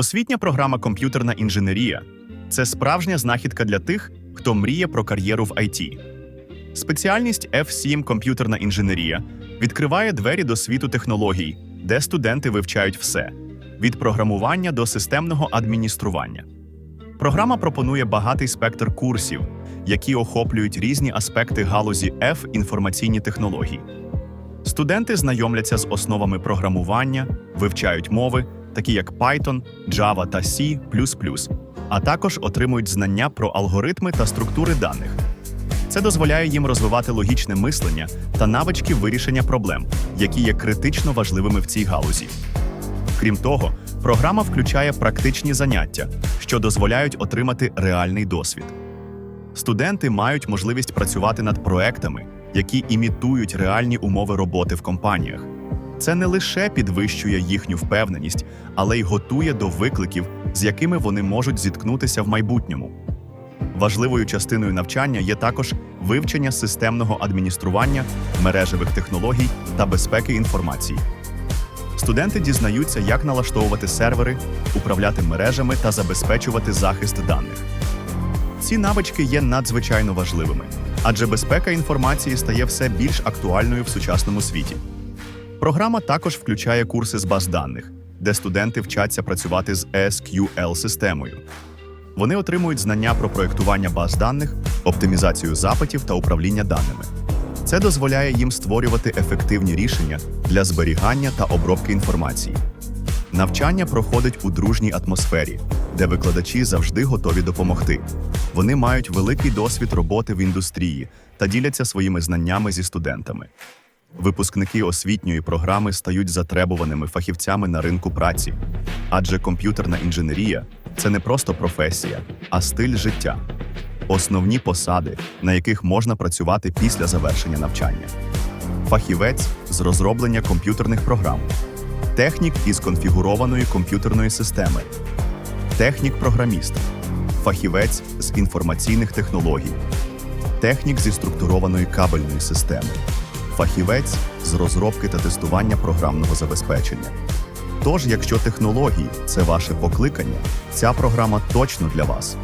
Освітня програма Комп'ютерна інженерія це справжня знахідка для тих, хто мріє про кар'єру в IT. Спеціальність F7 комп'ютерна інженерія відкриває двері до світу технологій, де студенти вивчають все від програмування до системного адміністрування. Програма пропонує багатий спектр курсів, які охоплюють різні аспекти галузі F інформаційні технології. Студенти знайомляться з основами програмування, вивчають мови, такі як Python, Java та C++, а також отримують знання про алгоритми та структури даних. Це дозволяє їм розвивати логічне мислення та навички вирішення проблем, які є критично важливими в цій галузі. Крім того, програма включає практичні заняття, що дозволяють отримати реальний досвід. Студенти мають можливість працювати над проектами, які імітують реальні умови роботи в компаніях. Це не лише підвищує їхню впевненість, але й готує до викликів, з якими вони можуть зіткнутися в майбутньому. Важливою частиною навчання є також вивчення системного адміністрування, мережевих технологій та безпеки інформації. Студенти дізнаються, як налаштовувати сервери, управляти мережами та забезпечувати захист даних. Ці навички є надзвичайно важливими, адже безпека інформації стає все більш актуальною в сучасному світі. Програма також включає курси з баз даних, де студенти вчаться працювати з SQL-системою. Вони отримують знання про проєктування баз даних, оптимізацію запитів та управління даними. Це дозволяє їм створювати ефективні рішення для зберігання та обробки інформації. Навчання проходить у дружній атмосфері, де викладачі завжди готові допомогти. Вони мають великий досвід роботи в індустрії та діляться своїми знаннями зі студентами. Випускники освітньої програми стають затребуваними фахівцями на ринку праці, адже комп'ютерна інженерія це не просто професія, а стиль життя, основні посади, на яких можна працювати після завершення навчання. Фахівець з розроблення комп'ютерних програм, технік із конфігурованої комп'ютерної системи, технік-програміст, фахівець з інформаційних технологій, технік зі структурованої кабельної системи, фахівець з розробки та тестування програмного забезпечення. Тож, якщо технології це ваше покликання, ця програма точно для вас.